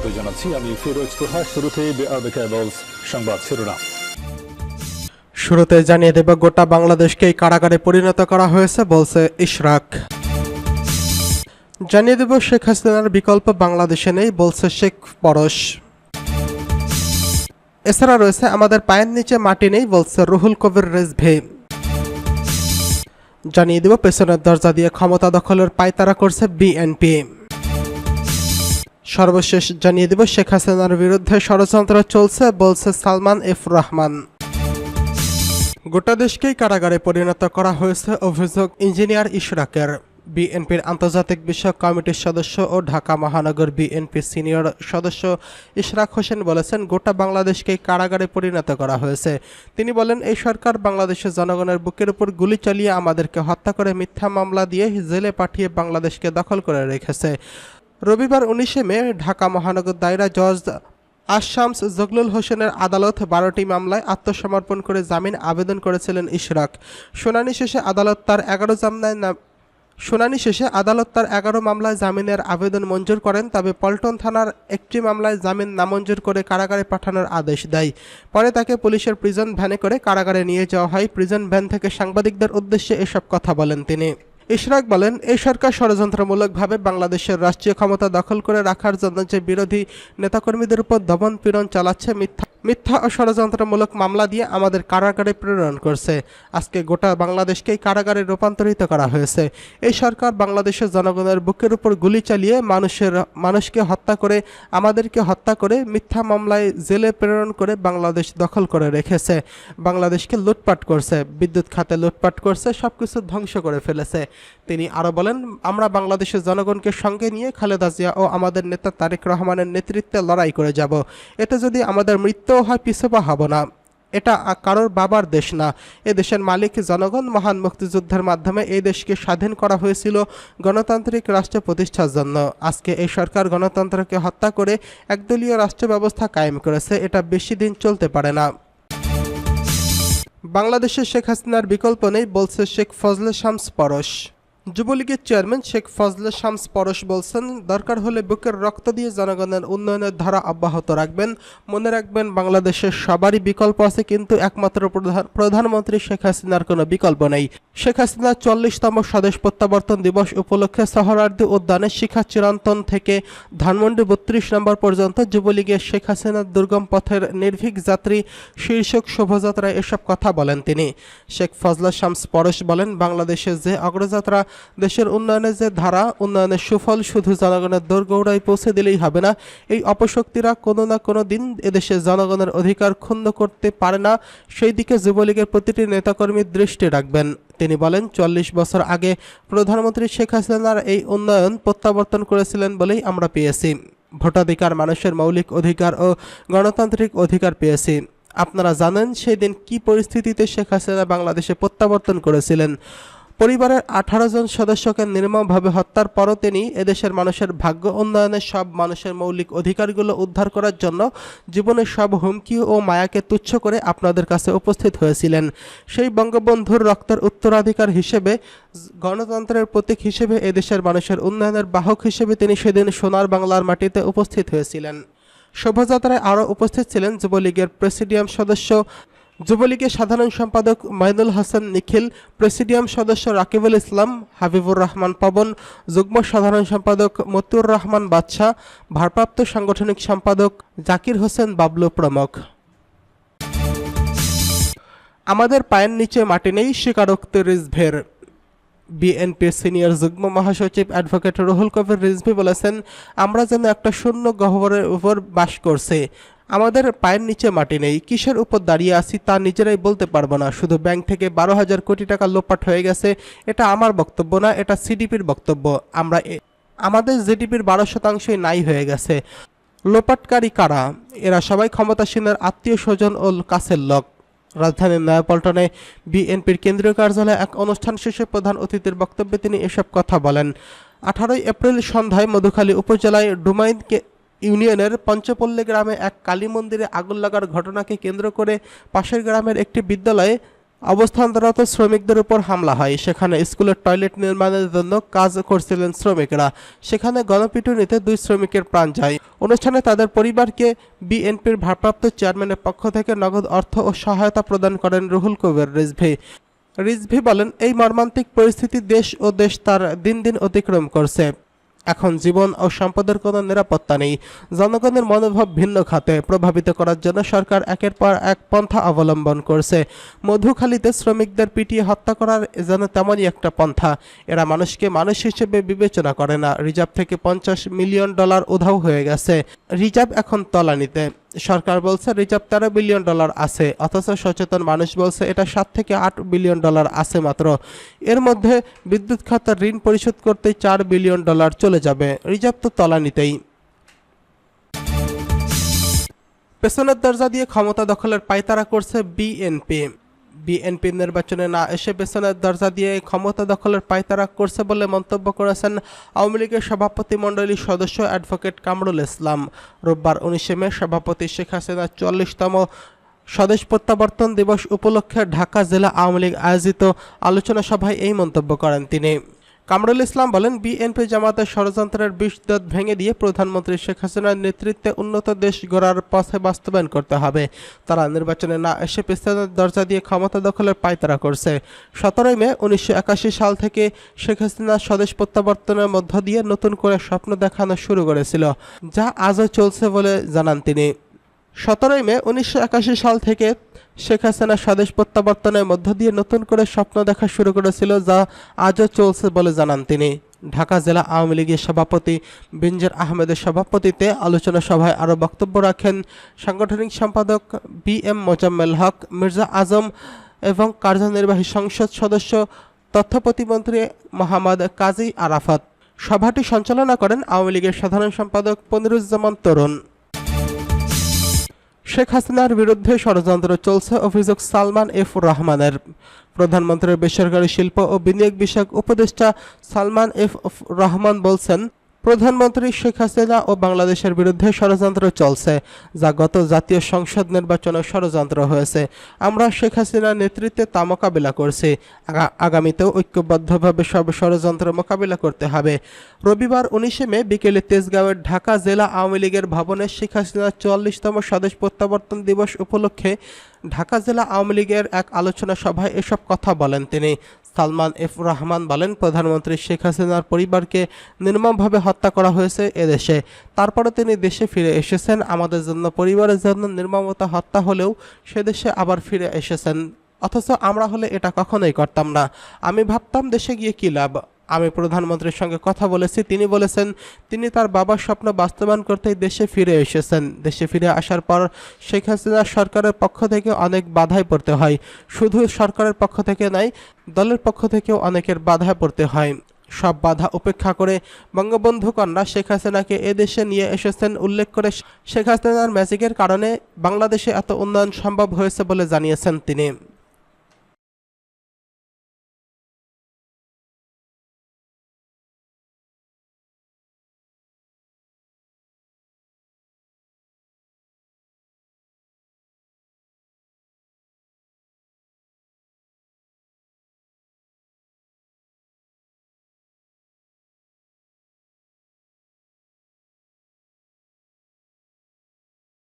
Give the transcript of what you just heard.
স্বাগত জানাচ্ছি। আমি ফিরোজ তোহা। শুরুতে সংবাদ শিরোনাম। শুরুতে জানিয়ে দেব, গোটা বাংলাদেশকেই কারাগারে পরিণত করা হয়েছে বলছে ইশরাক। জানিয়ে দেব, শেখ হাসিনার বিকল্প বাংলাদেশে নেই বলছে শেখ পরশ। এছাড়া রয়েছে, আমাদের পায়ের নিচে মাটি নেই বলছে রুহুল কবির রেজভে। জানিয়ে দেব, পেছনের দরজা দিয়ে ক্ষমতা দখলের পায়তারা করছে বিএনপি। সর্বশেষ জানিয়ে দেব, শেখ হাসিনার বিরুদ্ধে ষড়যন্ত্র চলছে, বলছে সালমান এফ রহমান। গোটা দেশকেই কারাগারে পরিণত করা হয়েছে অভিযোগ ইঞ্জিনিয়ার ইশরাকের। বিএনপির আন্তর্জাতিক বিষয়ক কমিটির সদস্য ও ঢাকা মহানগর বিএনপি সিনিয়র সদস্য ইশরাক হোসেন বলেছেন, গোটা বাংলাদেশকেই কারাগারে পরিণত করা হয়েছে। তিনি বলেন, এই সরকার বাংলাদেশের জনগণের বুকের উপর গুলি চালিয়ে আমাদেরকে হত্যা করে মিথ্যা মামলা দিয়ে জেলে পাঠিয়ে বাংলাদেশকে দখল করে রেখেছে। রবিবার উনিশে মে ঢাকা মহানগর দায়রা জজ আশামস জগলুল হোসেনের আদালত বারোটি মামলায় আত্মসমর্পণ করে জামিন আবেদন করেছিলেন ইশরাক। শুনানি শেষে আদালত তার এগারো জামনায় শুনানি শেষে আদালত তার এগারো মামলায় জামিনের আবেদন মঞ্জুর করেন, তবে পল্টন থানার একটি মামলায় জামিন নামঞ্জুর করে কারাগারে পাঠানোর আদেশ দেয়। পরে তাকে পুলিশের প্রিজন ভ্যানে করে কারাগারে নিয়ে যাওয়া হয়। প্রিজন ভ্যান থেকে সাংবাদিকদের উদ্দেশ্যে এসব কথা বলেন তিনি। ইশরাক বলেন, এই সরকার ষড়যন্ত্রমূলকভাবে বাংলাদেশের রাষ্ট্রীয় ক্ষমতা দখল করে রাখার জন্য যে বিরোধী নেতাকর্মীদের উপর দমন পীড়ন চালাচ্ছে মিথ্যা। মিথ্যা ও ষড়যন্ত্রমূলক মামলা দিয়ে আমাদের কারাগারে প্রেরণ করছে। আজকে গোটা বাংলাদেশকেই কারাগারে রূপান্তরিত করা হয়েছে। এই সরকার বাংলাদেশের জনগণের বুকের উপর গুলি চালিয়ে মানুষের, মানুষকে হত্যা করে, আমাদেরকে হত্যা করে মিথ্যা মামলায় জেলে প্রেরণ করে বাংলাদেশ দখল করে রেখেছে। বাংলাদেশকে লুটপাট করছে, বিদ্যুৎ খাতে লুটপাট করছে, সবকিছু ধ্বংস করে ফেলেছে। তিনি আরও বলেন, আমরা বাংলাদেশের জনগণকে সঙ্গে নিয়ে খালেদা জিয়া ও আমাদের নেতা তারেক রহমানের নেতৃত্বে লড়াই করে যাব। এতে যদি আমাদের মৃত্যুও হয় পিছপা হব না। এটা কারোর বাবার দেশ না। এ দেশের মালিক, জনগণ, মহান মুক্তিযুদ্ধের মাধ্যমে এই দেশকে স্বাধীন করা হয়েছিল গণতান্ত্রিক রাষ্ট্র প্রতিষ্ঠার জন্য। আজকে এই সরকার গণতন্ত্রকে হত্যা করে একদলীয় রাষ্ট্র ব্যবস্থা কায়েম করেছে। এটা বেশি দিন চলতে পারে না। বাংলাদেশের শেখ হাসিনার বিকল্প নেই, বলছে শেখ ফজলে শামস পরশ। যুবলীগের চেয়ারম্যান শেখ ফজলে শামস পরশ বলছেন, দরকার হলে বুকের রক্ত দিয়ে জনগণের উন্নয়নের ধারা অব্যাহত রাখবেন। মনে রাখবেন, বাংলাদেশের সবারই বিকল্প আছে, কিন্তু একমাত্র প্রধান প্রধানমন্ত্রী শেখ হাসিনার কোনো বিকল্প নেই। শেখ হাসিনার চল্লিশতম স্বদেশ প্রত্যাবর্তন দিবস উপলক্ষে সহরার্দি উদ্যানে শিখা চিরন্তন থেকে ধানমন্ডি বত্রিশ নম্বর পর্যন্ত যুবলীগের শেখ হাসিনার দুর্গম পথের নির্ভীক যাত্রী, শীর্ষক শোভাযাত্রায় এসব কথা বলেন তিনি। শেখ ফজলা শামস পরশ বলেন বাংলাদেশের যে অগ্রযাত্রা দেশের উন্নয়নের যে ধারা, উন্নয়নের সুফল শুধু জনগণের দোরগৌড়ায় পৌঁছে দিলেই হবে না। এই অপশক্তিরা কোনো না কোনো দিন এদেশের জনগণের অধিকার ক্ষুণ্ণ করতে পারে না। সেই দিকে যুবলীগের প্রতিটি নেতাকর্মীর দৃষ্টি রাখবেন। তিনি বলেন, চল্লিশ বছর আগে প্রধানমন্ত্রী শেখ হাসিনার এই উন্নয়ন প্রত্যাবর্তন করেছিলেন বলেই আমরা পেয়েছি। ভোটাধিকার মানুষের মৌলিক অধিকার ও গণতান্ত্রিক অধিকার পেয়েছি। আপনারা জানেন সেই দিন কী পরিস্থিতিতে শেখ হাসিনা বাংলাদেশে প্রত্যাবর্তন করেছিলেন? পরিবারের আঠারো জন সদস্যকে নির্মমভাবে হত্যার পরও তিনি এদেশের মানুষের ভাগ্য উন্নয়নের সব মানুষের মৌলিক অধিকারগুলো উদ্ধার করার জন্য জীবনের সব হুমকি ও মায়াকে তুচ্ছ করে আপনাদের কাছে উপস্থিত হয়েছিলেন। সেই বঙ্গবন্ধুর রক্তের উত্তরাধিকার হিসেবে, গণতন্ত্রের প্রতীক হিসেবে, এদেশের মানুষের উন্নয়নের বাহক হিসেবে তিনি সেদিন সোনার বাংলার মাটিতে উপস্থিত হয়েছিলেন। শোভাযাত্রায় আরও উপস্থিত ছিলেন যুবলীগের প্রেসিডিয়াম সদস্য যুবলীগের সাধারণ সম্পাদক মাইনুল হাসান নিখিল, প্রেসিডিয়াম সদস্য রাকিবুল ইসলাম, হাবিবুর রহমান পবন, যুগ্ম সাধারণ সম্পাদক মতিউর রহমান বাদশাহ ভারপ্রাপ্ত সাংগঠনিক সম্পাদক জাকির হোসেন বাবলু প্রমুখ। আমাদের পায়ের নিচে মাটি নেই, স্বীকারোক্তি রিজভের। বিএনপির সিনিয়র যুগ্ম মহাসচিব অ্যাডভোকেট রুহুল কবির রিজভি বলেছেন, আমরা যেন একটা শূন্য গহ্বরের উপর বাস করছে। আমাদের পায়ের নিচে মাটি নেই, কিসের উপর দাঁড়িয়ে আছি তা নিজেরাই বলতে পারব না। শুধু ব্যাংক থেকে বারো হাজার কোটি টাকা লোপাট হয়ে গেছে, এটা আমার বক্তব্য না, এটা সিডিপির বক্তব্য। আমরা আমাদের জিডিপির বারো শতাংশই নাই হয়ে গেছে। লোপাটকারী কারা? এরা সবাই ক্ষমতাসীনের আত্মীয় স্বজন ও কাছের লোক। রাজধানীর নয়াপল্টনে বিএনপির কেন্দ্রীয় কার্যালয়ে এক অনুষ্ঠান শেষে প্রধান অতিথির বক্তব্যে তিনি এসব কথা বলেন। আঠারোই এপ্রিল সন্ধ্যায় মধুখালী উপজেলায় ডুমাইন কে- ইউনিয়নের পঞ্চপল্লী গ্রামে এক কালী মন্দিরে আগুন লাগার ঘটনাকে কেন্দ্র করে পাশের গ্রামের একটি বিদ্যালয়ে অবস্থানরত শ্রমিকদের উপর হামলা হয়। সেখানে স্কুলের টয়লেট নির্মাণের জন্য কাজ করছিলেন শ্রমিকরা। সেখানে গণপিটুনিতে দুই শ্রমিকের প্রাণ যায়। অনুষ্ঠানে তাদের পরিবারকে বিএনপির ভারপ্রাপ্ত চেয়ারম্যানের পক্ষ থেকে নগদ অর্থ ও সহায়তা প্রদান করেন রুহুল কবির রিজভি। রিজভি বলেন, এই মর্মান্তিক পরিস্থিতি দেশ ও দেশ তার দিন দিন অতিক্রম করছে। এখন জীবন ও সম্পদের কোনো নিরাপত্তা নেই। জনগণের মনোভাব ভিন্ন খাতে প্রভাবিত করার জন্য সরকার একের পর এক পন্থা অবলম্বন করছে। মধুখালীতে শ্রমিকদের পিটিয়ে হত্যা করার যেন তেমনই একটা পন্থা। এরা মানুষকে মানুষ হিসেবে বিবেচনা করে না। রিজার্ভ থেকে পঞ্চাশ মিলিয়ন ডলার উধাও হয়ে গেছে। রিজার্ভ এখন তলানিতে। সরকার বলছে রিজার্ভ তেরো বিলিয়ন ডলার আছে, অথচ সচেতন মানুষ বলছে এটা সাত থেকে আট বিলিয়ন ডলার আছে মাত্র। এর মধ্যে বিদ্যুৎ খাতের ঋণ পরিশোধ করতে চার বিলিয়ন ডলার চলে যাবে, রিজার্ভ তো তলানিতেই। পেছনের দরজা দিয়ে ক্ষমতা দখলের পায়তারা করছে বিএনপি। বিএনপি নির্বাচনে না এসে পেছনের দরজা দিয়ে ক্ষমতা দখলের পায়তারা করছে বলে মন্তব্য করেছেন আওয়ামী লীগের সভাপতি মণ্ডলীর সদস্য অ্যাডভোকেট কামরুল ইসলাম। রোববার উনিশে মে সভাপতি শেখ হাসিনার চল্লিশতম স্বদেশ প্রত্যাবর্তন দিবস উপলক্ষে ঢাকা জেলা আওয়ামী লীগ আয়োজিত আলোচনা সভায় এই মন্তব্য করেন তিনি। কামরুল ইসলাম বলেন, বিএনপি জামাতের ষড়যন্ত্রের বিষদত ভেঙে দিয়ে প্রধানমন্ত্রী শেখ হাসিনার নেতৃত্বে উন্নত দেশ গড়ার পথে বাস্তবায়ন করতে হবে। তারা নির্বাচনে না এসে পেছনের দরজা দিয়ে ক্ষমতা দখলের পায়তারা করছে। সতেরোই মে উনিশশো একাশি সাল থেকে শেখ হাসিনা স্বদেশ প্রত্যাবর্তনের মধ্য দিয়ে নতুন করে স্বপ্ন দেখানো শুরু করেছিল, যা আজও চলছে বলে জানান তিনি। সতেরোই মে উনিশশো একাশি সাল থেকে শেখ হাসিনা স্বদেশ প্রত্যাবর্তনের মধ্য দিয়ে নতুন করে স্বপ্ন দেখা শুরু করেছিল, যা আজও চলছে বলে জানান তিনি। ঢাকা জেলা আওয়ামী লীগের সভাপতি বিনজার আহমেদের সভাপতিতে আলোচনা সভায় আরও বক্তব্য রাখেন সাংগঠনিক সম্পাদক বি এম মোজাম্মেল হক, মির্জা আজম এবং কার্যনির্বাহী সংসদ সদস্য, তথ্য প্রতিমন্ত্রী মোহাম্মদ কাজী আরাফাত। সভাটি সঞ্চালনা করেন আওয়ামী লীগের সাধারণ সম্পাদক পনিরুজ্জামান তরুণ। শেখ হাসিনার বিরুদ্ধে ষড়যন্ত্র চলছে অভিযোগ সালমান এফ রহমানের। প্রধানমন্ত্রীর বেসরকারি শিল্প ও বিনিয়োগ বিষয়ক উপদেষ্টা সালমান এফ রহমান বলছেন প্রধানমন্ত্রী শেখ হাসিনা ও বাংলাদেশের বিরুদ্ধে ষড়যন্ত্র চলছে, যা গত জাতীয় সংসদ নির্বাচনে ষড়যন্ত্র হয়েছে। আমরা শেখ হাসিনার নেতৃত্বে তা মোকাবিলা করছি। আগা- আগামীতেও ঐক্যবদ্ধভাবে সব ষড়যন্ত্র মোকাবিলা করতে হবে। রবিবার উনিশে মে বিকেলে তেজগাঁওয়ের ঢাকা জেলা আওয়ামী লীগের ভবনে শেখ হাসিনার চুয়াল্লিশতম স্বদেশ প্রত্যাবর্তন দিবস উপলক্ষে ঢাকা জেলা আওয়ামী লীগের এক আলোচনা সভায় এসব কথা বলেন তিনি। সালমান এফ রহমান বলেন, প্রধানমন্ত্রী শেখ হাসিনার পরিবারকে নির্মমভাবে হত্যা করা হয়েছে এদেশে। তারপরে তিনি দেশে ফিরে এসেছেন। আমাদের জন্য, পরিবারের জন্য নির্মমতা হত্যা হলেও সে দেশে আবার ফিরে এসেছেন। অথচ আমরা হলে এটা কখনোই করতাম না। আমি ভাবতাম দেশে গিয়ে কী লাভ? আমি প্রধানমন্ত্রীর সঙ্গে কথা বলেছি। তিনি বলেছেন, তিনি তার বাবার স্বপ্ন বাস্তবায়ন করতেই দেশে ফিরে এসেছেন। দেশে ফিরে আসার পর শেখ হাসিনা সরকারের পক্ষ থেকে অনেক বাধায় পড়তে হয়। শুধু সরকারের পক্ষ থেকে নয় দলের পক্ষ থেকেও অনেকের বাধায় পড়তে হয়। সব বাধা উপেক্ষা করে বঙ্গবন্ধু কন্যা শেখ হাসিনাকে এদেশে নিয়ে এসেছেন উল্লেখ করে শেখ হাসিনার ম্যাজিকের কারণে বাংলাদেশে এত উন্নয়ন সম্ভব হয়েছে বলে জানিয়েছেন তিনি।